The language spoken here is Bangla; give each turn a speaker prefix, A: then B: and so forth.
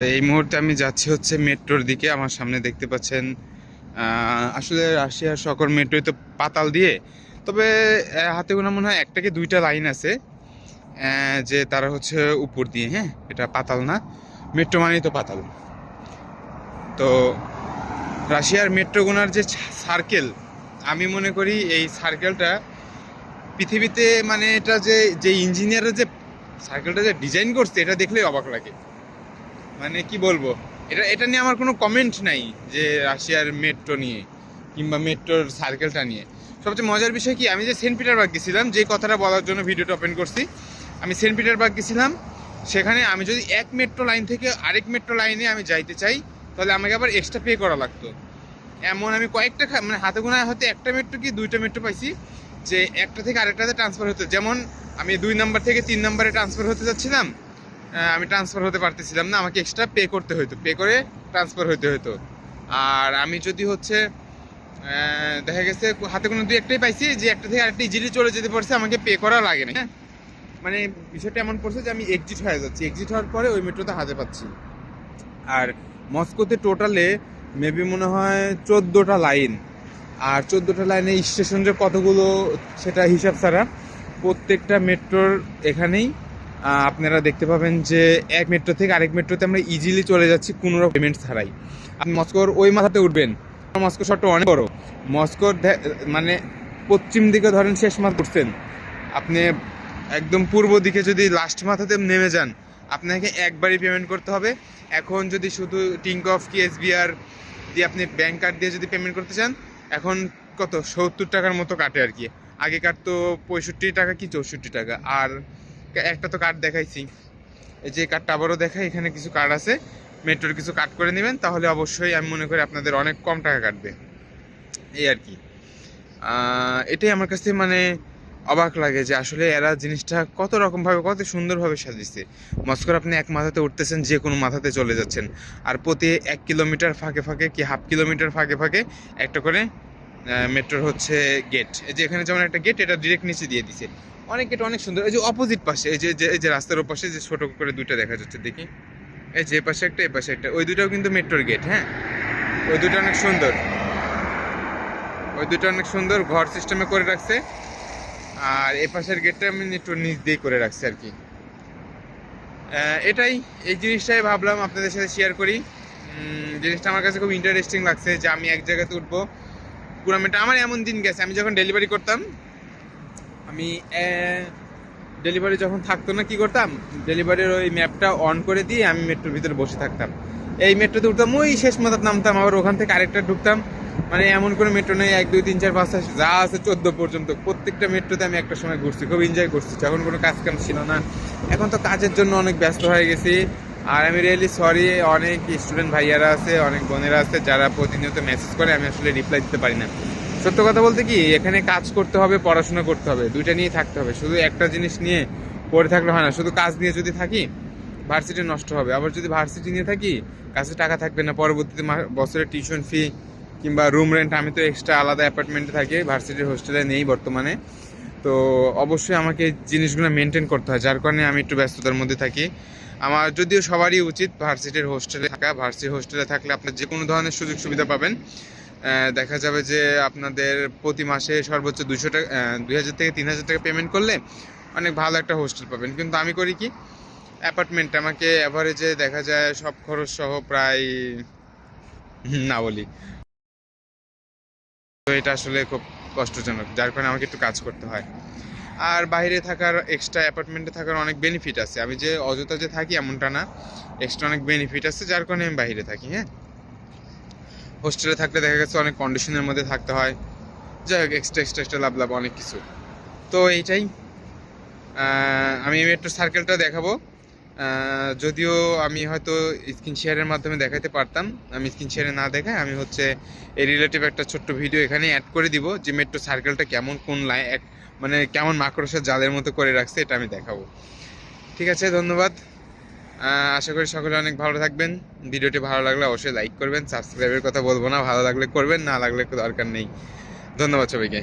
A: এই মুহূর্তে আমি যাচ্ছি হচ্ছে মেট্রোর দিকে। আমার সামনে দেখতে পাচ্ছেন আসলে রাশিয়ার সকল মেট্রোই তো পাতাল দিয়ে। তবে হাতে গোনা মনে হয় একটা কি দুইটা লাইন আছে যে তারা হচ্ছে উপর দিয়ে হ্যাঁ? এটা পাতাল না। মেট্রো মানেই তো পাতাল। তো রাশিয়ার মেট্রোগুনার যে সার্কেল আমি মনে করি এই সার্কেলটা পৃথিবীতে মানে এটা যে যে ইঞ্জিনিয়ারের যে সার্কেলটা যে ডিজাইন করছে, এটা দেখলেই অবাক লাগে। মানে কি বলব? এটা এটা নিয়ে আমার কোনো কমেন্ট নাই যে রাশিয়ার মেট্রো নিয়ে কিংবা মেট্রোর সার্কেলটা নিয়ে। সবচেয়ে মজার বিষয় কি, আমি যে সেন্ট পিটারবার্গ গেছিলাম, যে কথাটা বলার জন্য ভিডিওটা ওপেন করছি, আমি সেন্ট পিটারবার্গ গেছিলাম, সেখানে আমি যদি এক মেট্রো লাইন থেকে আরেক মেট্রো লাইনে আমি যাইতে চাই, তাহলে আমাকে আবার এক্সট্রা পে করা লাগতো। এমন আমি কয়েকটা মানে হাতে গোনা হয়তো একটা মেট্রো কি দুইটা মেট্রো পাইছি, যে একটা থেকে আরেকটাতে ট্রান্সফার হতো, যেমন আমি দুই নাম্বার থেকে তিন নাম্বারে ট্রান্সফার হতে যাচ্ছিলাম আমি ট্রান্সফার হতে পারতেছিলাম না, আমাকে এক্সট্রা পে করতে হতো পে করে ট্রান্সফার হতে হতো আর আমি যদি হচ্ছে দেখা গেছে হাতে কোনো দুই একটাই পাইছি, যে একটা থেকে আরেকটা ইজিলি চলে যেতে পারছে, আমাকে পে করা লাগে না হ্যাঁ? মানে বিষয়টা এমন পড়ছে যে আমি এক্সিট হয়ে যাচ্ছি। এক্সিট হওয়ার পরে ওই মেট্রোতে হাতে পাচ্ছি। আর মস্কোতে টোটালে মেবি মনে হয় চোদ্দোটা লাইন আর চোদ্দোটা লাইনে স্টেশন যে কতগুলো, সেটা হিসাব ছাড়া প্রত্যেকটা মেট্রোর এখানেই আপনারা দেখতে পাবেন যে এক মেট্রো থেকে আরেক মেট্রোতে আমরা ইজিলি চলে যাচ্ছি কোনো রকম পেমেন্ট ছাড়াই। আপনি মস্কোর ওই মাথাতে উঠবেন। মস্কো শহরটা অনেক বড়। মস্কোর মানে পশ্চিম দিকে ধরেন শেষ মাথা উঠছেন। আপনি একদম পূর্ব দিকে যদি লাস্ট মাথাতে নেমে যান, আপনাকে একবারই পেমেন্ট করতে হবে। এখন যদি শুধু টিঙ্ক অফ কি এসবিআর দিয়ে আপনি ব্যাংক কার্ড দিয়ে যদি পেমেন্ট করতে চান, এখন কত? সত্তর টাকার মতো কাটে আর কি। আগে কাটতো পঁয়ষট্টি টাকা কি চৌষট্টি টাকা? আর একটা তো কার্ড দেখাইছি। এই যে কার্ডটা আবারও দেখাই, এখানে কিছু কার্ড আছে। মেট্রোর কিছু কাট করে নেবেন, তাহলে অবশ্যই আমি মনে করি আপনাদের অনেক কম টাকা কাটবে। এই আর কি। এটাই আমার কাছে মানে অবাক লাগে যে আসলে এরা জিনিসটা কত রকমভাবে, কত সুন্দরভাবে সাজিয়েছে। মস্কর আপনি এক মাথাতে উঠতেছেন, যে কোনো মাথাতে চলে যাচ্ছেন। আর প্রতি এক কিলোমিটার ফাঁকে ফাঁকে কি হাফ কিলোমিটার ফাঁকে ফাঁকে একটা করে মেট্রোর হচ্ছে গেট এই যে এখানে যেমন একটা গেট এটা ডিরেক্ট নিচে দিয়ে দিছে। অনেক গেট অনেক সুন্দর। এই যে অপোজিট পাশে, এই যে এই যে রাস্তার ওপাশে যে ছোট করে দুইটা দেখা যাচ্ছে, দেখি। এই যে পাশে একটা, এ পাশে একটা। ওই দুটাও কিন্তু মেট্রোর গেট হ্যাঁ? ওই দুটো অনেক সুন্দর। ওই দুটো অনেক সুন্দর, ঘর সিস্টেমে করে রাখছে। আর এ পাশের গেটটা আমি একটু নিচ দিয়ে করে রাখছি আর কি। এটাই, এই জিনিসটাই ভাবলাম আপনাদের সাথে শেয়ার করি। জিনিসটা আমার কাছে খুব ইন্টারেস্টিং লাগছে যে আমি এক জায়গাতে উঠবো। পুরো মেট্রো আমার এমন দিন গেছে, আমি যখন ডেলিভারি করতাম আমি ডেলিভারি যখন থাকতো না, কি করতাম? ডেলিভারির ওই ম্যাপটা অন করে দিয়ে আমি মেট্রোর ভিতরে বসে থাকতাম। এই মেট্রোতে উঠতাম, ওই শেষ মাথার নামতাম, আবার ওখান থেকে আরেকটা ঢুকতাম। মানে এমন করে মেট্রো নেই, এক, দুই, তিন, চার, পাঁচ যা আছে চোদ্দ পর্যন্ত। প্রত্যেকটা মেট্রোতে আমি একটা সময় ঘুরছি, খুব এনজয় করছি। যখন কোনো কাজ কাম ছিল না। এখন তো কাজের জন্য অনেক ব্যস্ত হয়ে গেছি। আর আমি রিয়েলি সরি অনেক স্টুডেন্ট ভাইয়ারা আছে, অনেক বোনেরা আছে, যারা প্রতিনিয়ত মেসেজ করে, আমি আসলে রিপ্লাই দিতে পারি না। সত্য কথা বলতে কি, এখানে কাজ করতে হবে, পড়াশোনা করতে হবে, দুইটা নিয়ে থাকতে হবে। শুধু একটা জিনিস নিয়ে পড়ে থাকলে হয় না, শুধু কাজ নিয়ে যদি থাকি ভার্সিটি নষ্ট হবে। আবার যদি ভার্সিটি নিয়ে থাকি কাছে টাকা থাকবে না, পরবর্তীতে বছরের টিউশন ফি কিংবা রুম রেন্ট আমি তো এক্সট্রা আলাদা অ্যাপার্টমেন্টে থাকি ভার্সিটির হোস্টেলে নেই বর্তমানে। তো অবশ্যই আমাকে জিনিসগুলো মেনটেন করতে হয়, যার কারণে আমি একটু ব্যস্ততার মধ্যে থাকি। আমার যদিও সবারই উচিত ভার্সিটির হোস্টেলে থাকা ভার্সিটির হোস্টেলে থাকলে আপনার যে কোনো ধরনের সুযোগ সুবিধা পাবেন। দেখা যাবে যে আপনাদের প্রতি মাসে সর্বোচ্চ দুশো টাকা দুই হাজার থেকে তিন হাজার টাকা পেমেন্ট করলে অনেক ভালো একটা হোস্টেল পাবেন। কিন্তু আমি করি কি? অ্যাপার্টমেন্ট আমাকে অ্যাভারেজে দেখা যায় সব খরচ সহ প্রায় না বলি। তো এটা আসলে খুব কষ্টজনক, যার কারণে আমাকে একটু কাজ করতে হয়। আর বাইরে থাকার এক্সট্রা অ্যাপার্টমেন্টে থাকার অনেক বেনিফিট আছে। আমি যে অযথা যে থাকি এমনটা না এক্সট্রা অনেক বেনিফিট আছে, যার কারণে আমি বাইরে থাকি হ্যাঁ? হোস্টেলে থাকলে দেখা গেছে অনেক কন্ডিশনের মধ্যে থাকতে হয়। যাই হোক এক্সট্রা এক্সট্রা এক্সট্রা লাভ লাভ, অনেক কিছু। তো এইটাই। আমি মেট্রো সার্কেলটা দেখাবো। যদিও আমি হয়তো স্ক্রিন শেয়ারের মাধ্যমে দেখাতে পারতাম। আমি স্ক্রিন শেয়ারে না দেখাই আমি হচ্ছে এই রিলেটিভ একটা ছোট্ট ভিডিও এখানে অ্যাড করে দিব যে মেট্রো সার্কেলটা কেমন, কোন লাইন মানে কেমন মাকড়সার জালের মতো করে রাখছে, এটা আমি দেখাবো। ঠিক আছে, ধন্যবাদ। আশা করি সকলে অনেক ভালো থাকবেন। ভিডিওটি ভালো লাগলে অবশ্যই লাইক করবেন সাবস্ক্রাইবের কথা বলব না, ভালো লাগলে করবেন, না লাগলে দরকার নেই। ধন্যবাদ সবাইকে।